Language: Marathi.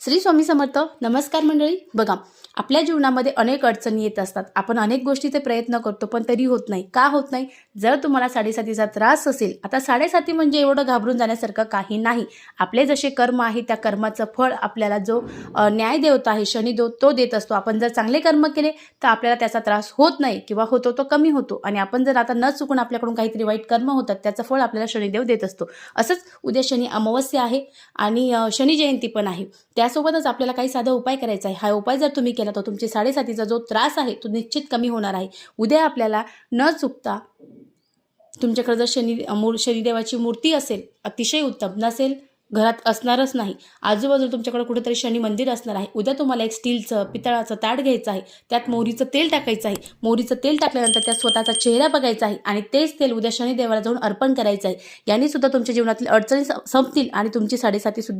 श्री स्वामी समर्थ नमस्कार मंडळी. बघा आपल्या जीवनामध्ये अनेक अडचणी येत असतात. आपण अनेक गोष्टीचे प्रयत्न करतो पण तरी होत नाही. का होत नाही? जर तुम्हाला साडेसातीचा त्रास असेल आता साडेसाती म्हणजे एवढं घाबरून जाण्यासारखं काही नाही. आपले जसे कर्म आहे त्या कर्माचं फळ आपल्याला जो न्याय देवता आहे शनिदेव तो देत असतो. आपण जर चांगले कर्म केले तर आपल्याला त्याचा त्रास होत नाही किंवा होतो तो कमी होतो. आणि आपण जर आता न चुकून आपल्याकडून काहीतरी वाईट कर्म होतात त्याचं फळ आपल्याला शनिदेव देत असतो. असंच उद्या शनी अमावस्या आहे आणि शनी जयंती पण आहे. त्यासोबतच आपल्याला काही साधा उपाय करायचा आहे. हा उपाय जर तुम्ही केला तर तुमची साडेसातीचा जो त्रास आहे तो निश्चित कमी होणार आहे. उद्या आपल्याला न चुकता तुमच्याकडे जर शनी मूळ शनिदेवाची मूर्ती असेल अतिशय उत्तम. नसेल घरात असणारच नाही. आजूबाजूला तुमच्याकडे कुठेतरी शनी मंदिर असणार आहे. उद्या तुम्हाला एक स्टीलचं पितळाचं ताट घ्यायचं आहे. त्यात मोहरीचं तेल टाकायचं आहे. मोहरीचं तेल टाकल्यानंतर त्यात स्वतःचा चेहरा बघायचा आहे आणि तेच तेल उद्या शनिदेवाला जाऊन अर्पण करायचं आहे. याने सुद्धा तुमच्या जीवनातील अडचणी संपतील आणि तुमची साडेसाती सुद्धा